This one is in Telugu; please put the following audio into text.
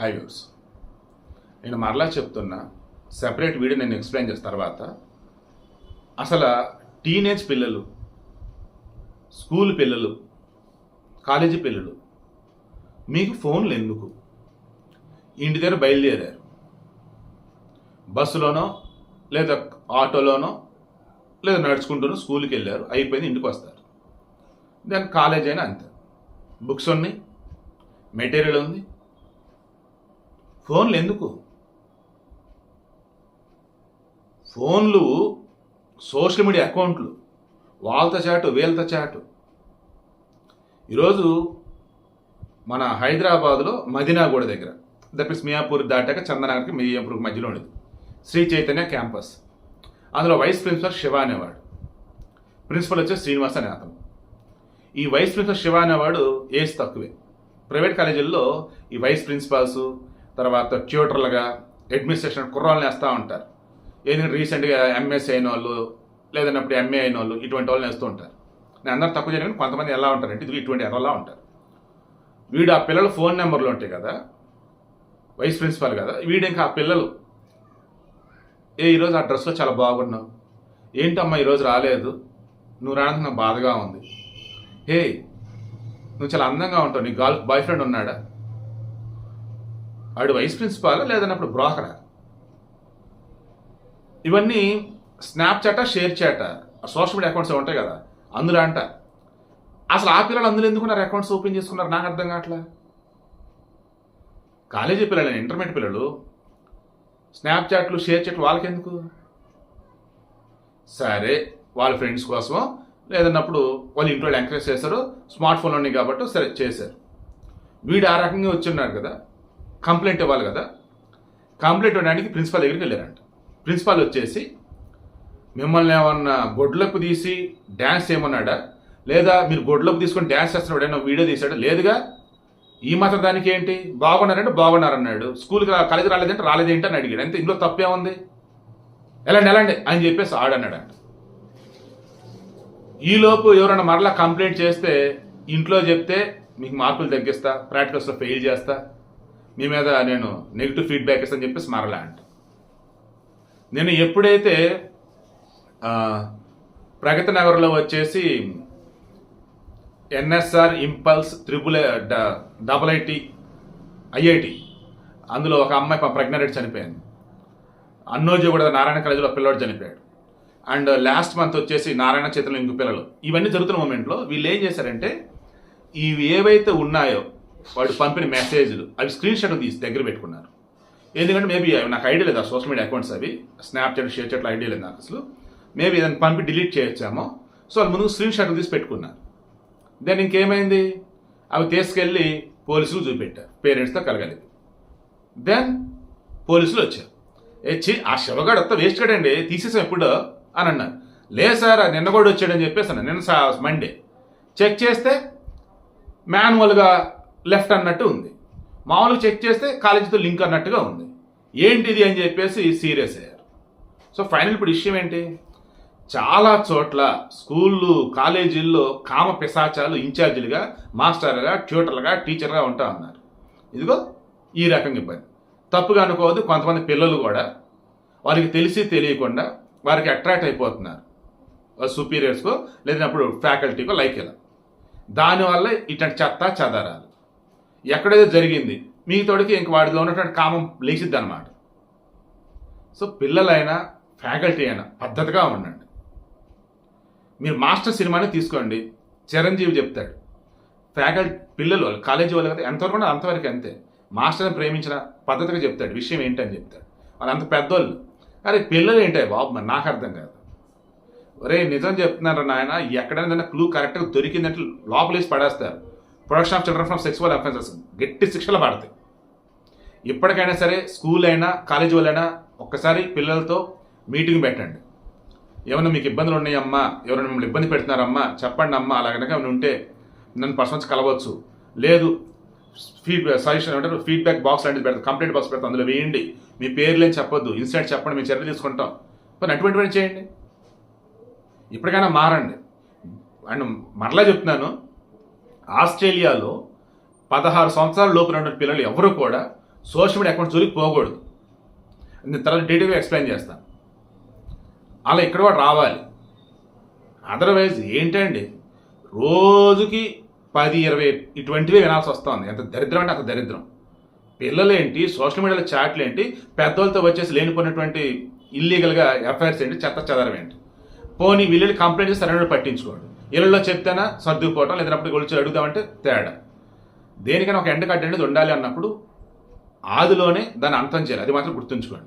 హై వ్యూస్ నేను మరలా చెప్తున్నా సెపరేట్ వీడియో నేను ఎక్స్ప్లెయిన్ చేసిన తర్వాత అసలు టీనేజ్ పిల్లలు స్కూల్ పిల్లలు కాలేజీ పిల్లలు మీకు ఫోన్లు ఎందుకు? ఇంటి దగ్గర బయలుదేరారు. బస్సులోనో లేదా ఆటోలోనో లేదా నడుచుకుంటూనో స్కూల్కి వెళ్ళారు అయిపోయింది ఇంటికి వస్తారు. దాని కాలేజ్ అయినా అంతే. బుక్స్ ఉన్నాయి మెటీరియల్ ఉంది ఫోన్లు ఎందుకు? ఫోన్లు సోషల్ మీడియా అకౌంట్లు వాళ్ళతో చాటు వీళ్ళతో చాటు. ఈరోజు మన హైదరాబాద్లో మదినాగూడ దగ్గర దట్ మీన్స్ మియాపూర్ దాటాక చందనగర్కి మియాపూర్ మధ్యలో ఉండేది. శ్రీ చైతన్య క్యాంపస్. అందులో వైస్ ప్రిన్సిపల్ శివ అనేవాడు. ప్రిన్సిపల్ వచ్చే శ్రీనివాస్ అనే అతను. ఈ వైస్ ప్రిన్సిపల్ శివ అనేవాడు ఏజ్ తక్కువే. ప్రైవేట్ కాలేజీల్లో ఈ వైస్ ప్రిన్సిపాల్స్ తర్వాత ట్యూటర్లుగా అడ్మినిస్ట్రేషన్ కుర్రాళ్ళని వేస్తూ ఉంటారు. ఏదైనా రీసెంట్గా ఎంఎస్ అయిన వాళ్ళు లేదన్నప్పుడు ఎంఏ అయిన వాళ్ళు ఇటువంటి వాళ్ళని వేస్తూ ఉంటారు. నేను అందరూ తక్కువ చేయను కొంతమంది ఎలా ఉంటారంటే ఇది ఇటువంటి ఎర్రలా ఉంటారు. వీడు ఆ పిల్లల ఫోన్ నెంబర్లు ఉంటాయి కదా వైస్ ప్రిన్సిపాల్ కదా వీడు ఇంకా ఆ పిల్లలు ఏ ఈరోజు ఆ డ్రెస్లో చాలా బాగున్నావు. ఏంటమ్మా ఈరోజు రాలేదు. నువ్వు రానంత నాకు బాధగా ఉంది. హే నువ్వు చాలా అందంగా ఉంటావు. నీ గర్ల్ బాయ్ ఫ్రెండ్ ఉన్నాడా? వాడు వైస్ ప్రిన్సిపాల్ లేదన్నప్పుడు బ్రోకరా ఇవన్నీ Snapchat ShareChat social media accounts ఉంటాయి కదా అందులో అంట. అసలు ఆ పిల్లలు అందులో ఎందుకున్నారు అకౌంట్స్ ఓపెన్ చేసుకున్నారు? నాకు అర్థం కావట్లే? కాలేజీ పిల్లలు ఇంటర్మీడియట్ పిల్లలు స్నాప్చాట్లు షేర్ చాట్లు వాళ్ళకెందుకు? సరే వాళ్ళ ఫ్రెండ్స్ కోసమో లేదన్నప్పుడు వాళ్ళు ఇంట్లో ఎంకరేజ్ చేశారు స్మార్ట్ ఫోన్లు ఉన్నాయి కాబట్టి సరే చేశారు. వీడు ఆ రకంగా వచ్చున్నారు కదా కంప్లైంట్ ఇవ్వాలి కదా. కంప్లైంట్ ఇవ్వడానికి ప్రిన్సిపాల్ దగ్గరికి వెళ్ళారంట. ప్రిన్సిపాల్ వచ్చేసి మిమ్మల్ని ఏమన్నా బొడ్లకు తీసి డ్యాన్స్ చేయమన్నాడా? లేదా మీరు గొడ్లకు తీసుకొని డ్యాన్స్ చేస్తున్నాడు ఏమన్నా వీడియో తీసాడా లేదుగా? ఈ మాత్రం దానికి ఏంటి? బాగున్నారంటే బాగున్నారన్నాడు. స్కూల్కి రా కాలేజీ రాలేదంటే రాలేదేంటి? అని అడిగాడు. అంతే ఇందులో తప్పే ఉంది. ఎలాండి ఎలాండి? అని చెప్పేసి ఆడన్నాడంట. ఈలోపు ఎవరైనా మరలా కంప్లైంట్ చేస్తే ఇంట్లో చెప్తే మీకు మార్కులు తగ్గిస్తా ప్రాక్టికల్స్లో ఫెయిల్ చేస్తా మీ మీద నేను నెగిటివ్ ఫీడ్బ్యాక్ ఇస్తాను చెప్పేసి మరలా అంట. నేను ఎప్పుడైతే ప్రగతి నగర్లో వచ్చేసి NSR impulse triple double IT IIT అందులో ఒక అమ్మాయి ప్రెగ్నెంట్ చనిపోయింది. అన్నోజీ కూడా నారాయణ కాలేజీలో పిల్లోడు చనిపోయాడు. అండ్ లాస్ట్ మంత్ వచ్చేసి నారాయణ చేతిలో ఇంకో పిల్లలు. ఇవన్నీ జరుగుతున్న మూమెంట్లో వీళ్ళు ఏం చేశారంటే ఇవి ఏవైతే ఉన్నాయో వాడు పంపిన మెసేజ్లు అవి స్క్రీన్ షాట్లు తీసి దగ్గర పెట్టుకున్నారు. ఎందుకంటే మేబీ నాకు ఐడియా లేదు ఆ సోషల్ మీడియా అకౌంట్స్ అవి. స్నాప్చాట్ షేర్ చాట్లు ఐడియా లేదు నాకు అసలు. మేబీ దాన్ని పంపి డిలీట్ చేయొచ్చామో. సో వాళ్ళు ముందు స్క్రీన్ షాట్లు తీసి పెట్టుకున్నారు. దెన్ ఇంకేమైంది? అవి తీసుకెళ్ళి పోలీసులు చూపెట్టారు. పేరెంట్స్తో కలగలేదు దెన్ పోలీసులు వచ్చారు. వచ్చి ఆ శవగాడు అంతా వేస్ట్ కడండి తీసేసాం ఎప్పుడు? అని అన్నారు. లేదు సార్ నిన్న కూడా వచ్చాడని చెప్పేసి అన్నారు. నిన్న మండే చెక్ చేస్తే మాన్యువల్గా లెఫ్ట్ అన్నట్టు ఉంది. మామూలుగా చెక్ చేస్తే కాలేజీతో లింక్ అన్నట్టుగా ఉంది. ఏంటిది అని చెప్పేసి సీరియస్ అయ్యారు. సో ఫైనల్ ఇప్పుడు విషయం ఏంటి? చాలా చోట్ల స్కూళ్ళు కాలేజీల్లో కామ పిశాచాలు ఇన్ఛార్జీలుగా మాస్టర్గా ట్యూటర్లుగా టీచర్గా ఉంటా ఉన్నారు. ఇదిగో ఈ రకంగా ఇబ్బంది. తప్పుగా అనుకోవద్దు కొంతమంది పిల్లలు కూడా వారికి తెలిసి తెలియకుండా వారికి అట్రాక్ట్ అయిపోతున్నారు. సుపీరియర్స్కో లేదన్నప్పుడు ఫ్యాకల్టీకో లైక్ ఇలా. దానివల్ల ఇట్లాంటి చెత్త చదరాలు ఎక్కడైతే జరిగింది మీ తోడికి ఇంక వాడిలో ఉన్నటువంటి కామం లేచిద్ది అనమాట సో పిల్లలైనా ఫ్యాకల్టీ అయినా పద్ధతిగా ఉండండి. మీరు మాస్టర్ సినిమాని తీసుకోండి చిరంజీవి చెప్తాడు. ఫ్యాకల్టీ పిల్లలు వాళ్ళు కాలేజీ వాళ్ళు కదా ఎంతవరకు ఉంటే అంతవరకు అంతే. మాస్టర్ని ప్రేమించిన పద్ధతిగా చెప్తాడు విషయం ఏంటని చెప్తాడు. వాళ్ళు అంత పెద్దోళ్ళు. అరే పిల్లలు ఏంటాయి బాబు మరి నాకు అర్థం కాదు. ఒరే నిజం చెప్తున్నారు నాయన? ఎక్కడైనా క్లూ కరెక్ట్గా దొరికిందంటే లోపలేసి పడేస్తారు. Production of children from sexual offences. గట్టి శిక్షలు పడతాయి ఇప్పటికైనా సరే స్కూల్ అయినా కాలేజీ వాళ్ళైనా ఒక్కసారి పిల్లలతో మీటింగ్ పెట్టండి. ఏమైనా మీకు ఇబ్బందులు ఉన్నాయమ్మా? ఎవరైనా మిమ్మల్ని ఇబ్బంది పెడుతున్నారమ్మా? చెప్పండి అమ్మా అలా కనుక ఏమైనా ఉంటే నన్ను పర్సన్స్ కలవచ్చు. లేదు ఫీడ్ సజెషన్ అంటే ఫీడ్బ్యాక్ బాక్స్ లాంటిది పెడతాం కంప్లైంట్ బాక్స్ పెడతాం అందులో వేయండి. మీ పేర్లు ఏం చెప్పొద్దు ఇన్సిడెంట్ చెప్పండి మేము చర్య తీసుకుంటాం. కానీ అటువంటివన్నీ చేయండి. ఇప్పటికైనా మారండి. అండ్ మరలా చెప్తున్నాను ఆస్ట్రేలియాలో పదహారు సంవత్సరాల లోపు ఉన్న పిల్లలు ఎవరు కూడా సోషల్ మీడియా అకౌంట్ జోలికి పోకూడదు. నేను తర్వాత డీటెయిల్గా ఎక్స్ప్లెయిన్ చేస్తాను. అలా ఇక్కడ కూడా రావాలి. అదర్వైజ్ ఏంటండి? రోజుకి పది ఇరవై ఇటువంటివే వినాల్సి వస్తుంది. ఎంత దరిద్రం అంటే అంత దరిద్రం. పిల్లలేంటి? సోషల్ మీడియాలో చాట్లు ఏంటి పెద్దోళ్ళతో వచ్చేసి లేనిపోయినటువంటి ఇల్లీగల్గా ఎఫ్ఐఆర్స్ ఏంటి? చెత్త చెదరం ఏంటి? పోనీ వీళ్ళు కంప్లైంట్ చేసి సరైన పట్టించుకోండి. ఇళ్ళలో చెప్తేనా సర్దుకుపోవటం లేదన్నప్పుడు వచ్చి అడుగుదామంటే తేడా. దేనికైనా ఒక ఎండ కట్టి ఉండాలి అన్నప్పుడు ఆదిలోనే దాన్ని అంతం చేయాలి. అది మాత్రం గుర్తుంచుకోండి.